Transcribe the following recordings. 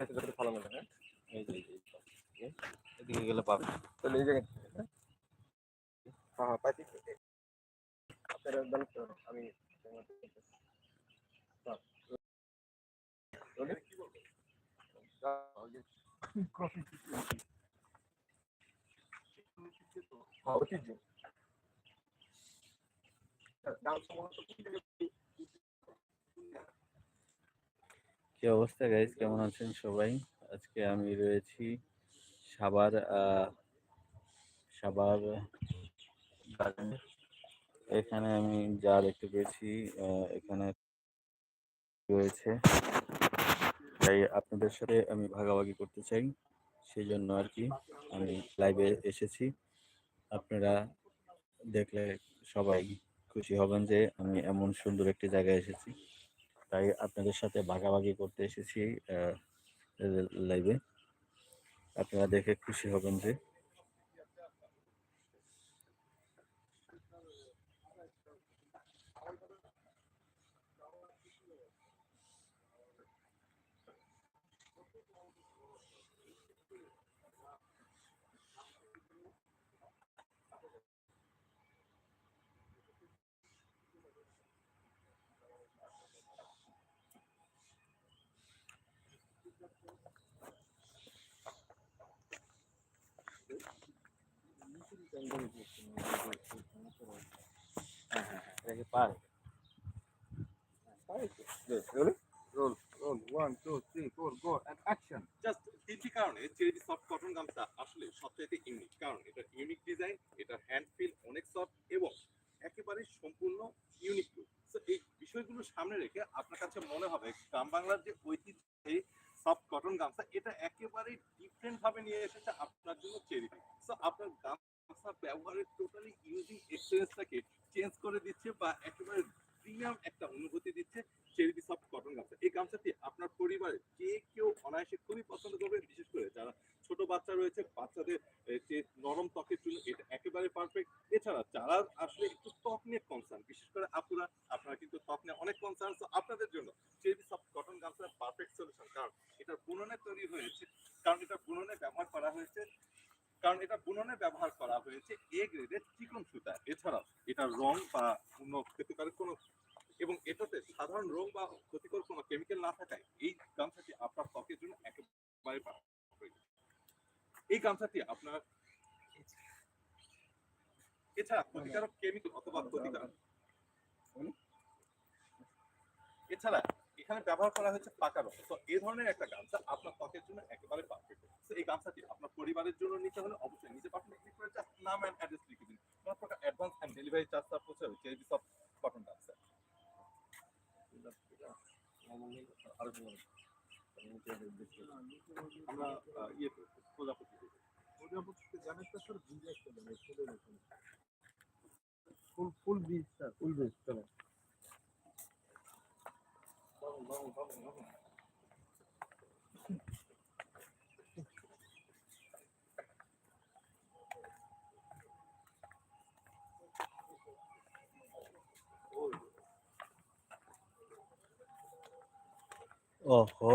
যতটা ভালো লাগে হ্যাঁ। এই যে এদিকে গেলে পাবে। তাহলে এই জায়গায় হ্যাঁ হ্যাঁ পাইছি। আপনারা জানেন আমি হ্যাঁ ঐতিহ্য দাম সম্ভবত কি অবস্থা গাইজ কেমন আছেন সবাই? আজকে আমি রয়েছি সাবার সাবার গার্ডেনে এখানে আমি যা দেখতে পেয়েছি এখানে রয়েছে। তাই আপনাদের সাথে আমি ভাগাভাগি করতে চাই, সেই জন্য আর কি আমি লাইভে এসেছি। আপনারা দেখলে সবাই খুশি হবেন যে আমি এমন সুন্দর একটি জায়গায় এসেছি। তাই আপনাদের সাথে ভাগাভাগি করতে এসেছি লাইভে আপনারা দেখে খুশি হবেন যে এটাকে Roll, roll. ইউনিক কারণ এটা ইউনিক ডিজাইন এটা হ্যান্ড ফিল অনেক সফট এবং একেবারে সম্পূর্ণ ইউনিক এই বিষয়গুলো সামনে রেখে আপনার কাছে মনে হবে গ্রাম বাংলার যে ঐতিহ্যে সফট কটন গামছা, এটা একেবারে ডিফারেন্ট ভাবে নিয়ে এসেছে আপনার জন্য চেরি সো আপনার গামছা ব্যবহারের টোটালি ইউজিং এক্সপিরিয়েন্সটাকে চেঞ্জ করে দিচ্ছে বা একেবারে প্রিমিয়াম একটা অনুভূতি দিচ্ছে চেরি সফট কটন গামছা। এই গামছাটি আপনার পরিবারে যে কেউ অনায়াসে খুবই পছন্দ করবে বিশেষ করে যারা ছোট বাচ্চা রয়েছে বাচ্চাদের এ, যে নরম ত্বকের জন্য এটা একেবারে পারফেক্ট এছাড়া যারা আসলে একটু ত্বক নিয়ে কনসার্ন বিশেষ করে আপুরা আপনারা কিন্তু ত্বক নিয়ে অনেক কনসার্ন তো আপনাদের জন্য চেরিটি সফট কটন গামছা পারফেক্ট সলিউশন কারণ এটা বুননে তৈরি হয়েছে কারণ এটা বুননে ব্যবহার করা হয়েছে কারণ এটা বুননে ব্যবহার করা হয়েছে এ গ্রেডের চিকন সুতা এছাড়াও এটা রং বা অন্য ক্ষতিকারক কোনো এবং এটাতে সাধারণ রোগ বা ক্ষতিকর কোনো কেমিক্যাল না থাকায় এই গামছাটি আপনার ত্বকের জন্য একেবারে। এই গামছাটি আপনার এছাড়া ক্ষতিকারক কেমিক্যাল অথবা ক্ষতিকারক এছাড়া এখানে ব্যবহার করা হয়েছে পাকা রং। তো এই ধরনের একটা গামছা আপনার ত্বকের জন্য একেবারে পারফেক্ট তো এই গামছাটি আপনার পরিবারের জন্য নিতে হলে অবশ্যই নিজে পাঠান ক্লিক করে জাস্ট নাম অ্যান্ড অ্যাড্রেস লিখে দিন। কোনো প্রকার অ্যাডভান্স অ্যান্ড ডেলিভারি চার্জ তার পৌঁছে হবে কেজি সব কটন গামছা আমরা ইয়ে প্রজাপতি দেবো। প্রজাপতিতে জানেন তো স্যার ফুল ফুল বীজ, স্যার, ফুল বীজ চলো ওহো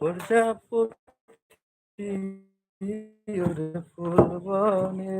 প্রজাপতি ওরে ফুলবনে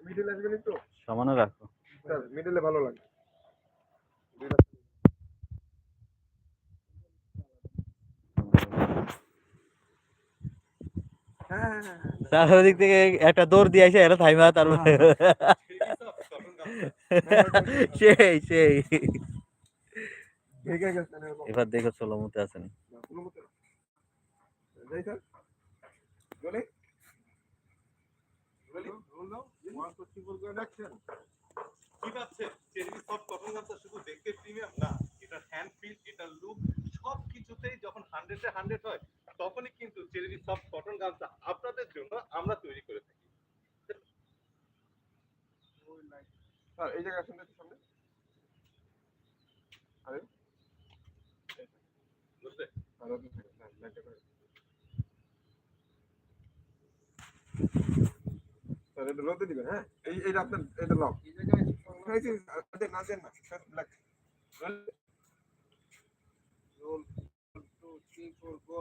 মিডিল আসবেন একটু? সমানে রাখো। স্যার মিডিলে ভালো লাগে। হ্যাঁ হ্যাঁ হ্যাঁ তার থেকে একটা দৌড় দিয়ে আসে এটা থাইমা তারপরে সেই সেই। ভেঙে গেছে না এরকম। এবার দেখো চলো মতে আছেন না, কোনো মতে না। যাই sir rolling rolling roll now one two three four go action কি পাচ্ছেন চেরি সফট কটন গামছা শুধু দেখতে প্রিমিয়াম না এটা হ্যান্ড ফিল এটা লুক সব কিছুতেই যখন হান্ড্রেডে হান্ড্রেড হয় তখনই কিন্তু চেরি সফট কটন গামছা আপনাদের জন্য আমরা তৈরি করে থাকি। স্যার এই আসুন একটু সামনে। আরে। বুঝলে? আর ওদিকে লাইটটা করে। স্যার, এটা দিবেন হ্যাঁ? এই, এইটা আপনার, এটা লক। এই জায়গায় না, দেন না, sir black roll two three four go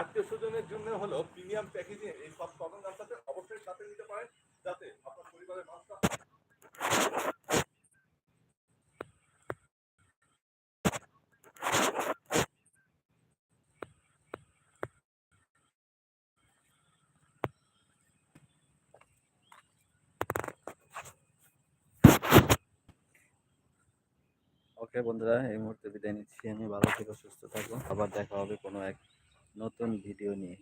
আত্মীয় স্বজনের জন্য হলো প্রিমিয়াম প্যাকেজিং এই সব কটন গামছাতে অবশ্যই সাথে নিতে পারেন, যাতে আপনার পরিবারের মানুষরা ওকে বন্ধুরা, এই মুহূর্তে বিদায় নিচ্ছি। আমি ভালো থেকো, সুস্থ থাকো। আবার দেখা হবে কোনো এক নতুন ভিডিও নিয়ে।